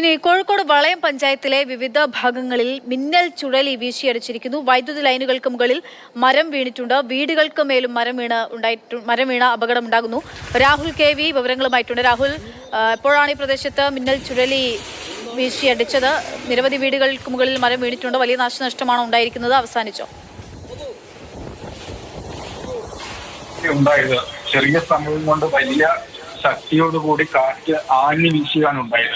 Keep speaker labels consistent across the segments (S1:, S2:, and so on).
S1: ഇനി കോഴിക്കോട് വളയം പഞ്ചായത്തിലെ വിവിധ ഭാഗങ്ങളിൽ മിന്നൽ ചുഴലി വീശിയടിച്ചിരിക്കുന്നു. വൈദ്യുതി ലൈനുകൾക്ക് മുകളിൽ മരം വീണിട്ടുണ്ട്. വീടുകൾക്ക് മേലും മരം വീണ് ഉണ്ടായിട്ടു മരം വീണ അപകടം ഉണ്ടാകുന്നു രാഹുൽ കെ വി വിവരങ്ങളുമായിട്ടുണ്ട്. രാഹുൽ എപ്പോഴാണ് ഈ പ്രദേശത്ത് മിന്നൽ ചുഴലി വീശിയടിച്ചത്? നിരവധി വീടുകൾക്ക് മുകളിൽ മരം വീണിട്ടുണ്ട്. വലിയ നാശനഷ്ടമാണ് ഉണ്ടായിരിക്കുന്നത്? അവസാനിച്ചോ.
S2: ചെറിയ സമയം കൊണ്ട് വലിയ ശക്തിയോടുകൂടി കാറ്റ് ആഞ്ഞു വീശുകയാണ് ഉണ്ടായത്.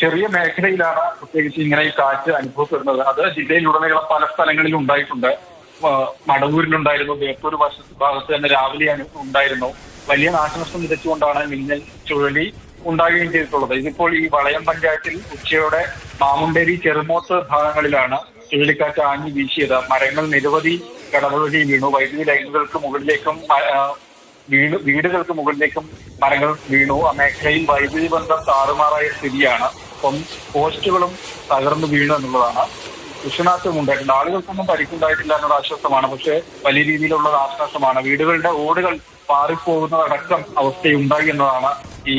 S2: ചെറിയ മേഖലയിലാണ് പ്രത്യേകിച്ച് ഇങ്ങനെ ഈ കാറ്റ് അനുഭവപ്പെടുന്നത്. അത് ജില്ലയിലുടനീളം പല സ്ഥലങ്ങളിലും ഉണ്ടായിട്ടുണ്ട്. മടവൂരിലുണ്ടായിരുന്നു. ബേപ്പൂർ വശ ഭാഗത്ത് തന്നെ രാവിലെ ഉണ്ടായിരുന്നു. വലിയ നാശനഷ്ടം വിതച്ചുകൊണ്ടാണ് മിന്നൽ ചുഴലി ഉണ്ടാകുകയും ചെയ്തിട്ടുള്ളത്. ഇതിപ്പോൾ ഈ വളയം പഞ്ചായത്തിൽ ഉച്ചയോടെ മാമുണ്ടേരി ചെറുമോത്ത് ഭാഗങ്ങളിലാണ് ചുഴലിക്കാറ്റ് ആഞ്ഞു വീശിയത്. മരങ്ങൾ നിരവധി കടവഴി വീണു. വൈദ്യുതി ലൈനുകൾക്ക് മുകളിലേക്കും വീട് വീടുകൾക്ക് മുകളിലേക്കും മരങ്ങൾ വീണു. ആ മേഖലയിൽ വൈദ്യുതി ബന്ധം താറുമാറായ സ്ഥിതിയാണ്. അപ്പം പോസ്റ്റുകളും തകർന്നു വീണു എന്നുള്ളതാണ് കൃഷിനാശം ഉണ്ടായിട്ടുണ്ട് ആളുകൾക്കൊന്നും പരിക്കുണ്ടായിട്ടില്ല എന്നുള്ള ആശ്വാസമാണ്. പക്ഷേ വലിയ രീതിയിലുള്ള നാശനഷ്ടമാണ് വീടുകളുടെ ഓടുകൾ പാറിപ്പോകുന്നതടക്കം അവസ്ഥയുണ്ടായി എന്നതാണ് ഈ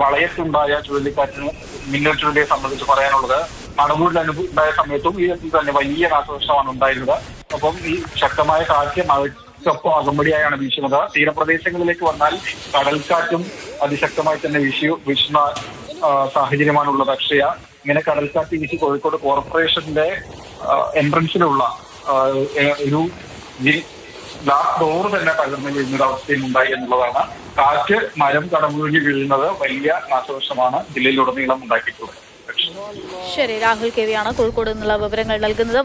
S2: വളയത്തുണ്ടായ ചുഴലിക്കാറ്റിന് മിന്നൽ ചുഴലിയെ സംബന്ധിച്ച് പറയാനുള്ളത്. മണമൂരിൽ അനുഭവം ഉണ്ടായ സമയത്തും ഈ തന്നെ വലിയ നാശനഷ്ടമാണ് ഉണ്ടായിരുന്നത്. അപ്പം ഈ ശക്തമായ കാറ്റ് മഴയ്ക്കൊപ്പം അകമ്പടിയായാണ് വീശുന്നത്. തീരപ്രദേശങ്ങളിലേക്ക് വന്നാൽ കടൽക്കാറ്റും അതിശക്തമായി തന്നെ വീശി വീശുന്ന സാഹചര്യമാണുള്ളത്. അക്ഷയ ഇങ്ങനെ കടൽക്കാറ്റ് വീശി കോഴിക്കോട് കോർപ്പറേഷന്റെ എൻട്രൻസിലുള്ള ഒരു ലാസ്റ്റ് ഡോർ തന്നെ തകർന്നു വീഴുന്ന അവസ്ഥയും ഉണ്ടായി എന്നുള്ളതാണ്. കാറ്റ് മരം കടമുഴുകി വീഴുന്നത് വലിയ നാശനഷ്ടമാണ് ജില്ലയിലുടനീളം ഉണ്ടാക്കിയിട്ടുള്ളത്.
S1: ശരി രാഹുൽ കെ വിയാണ് കോഴിക്കോട് നിന്നുള്ള വിവരങ്ങൾ നൽകുന്നത്.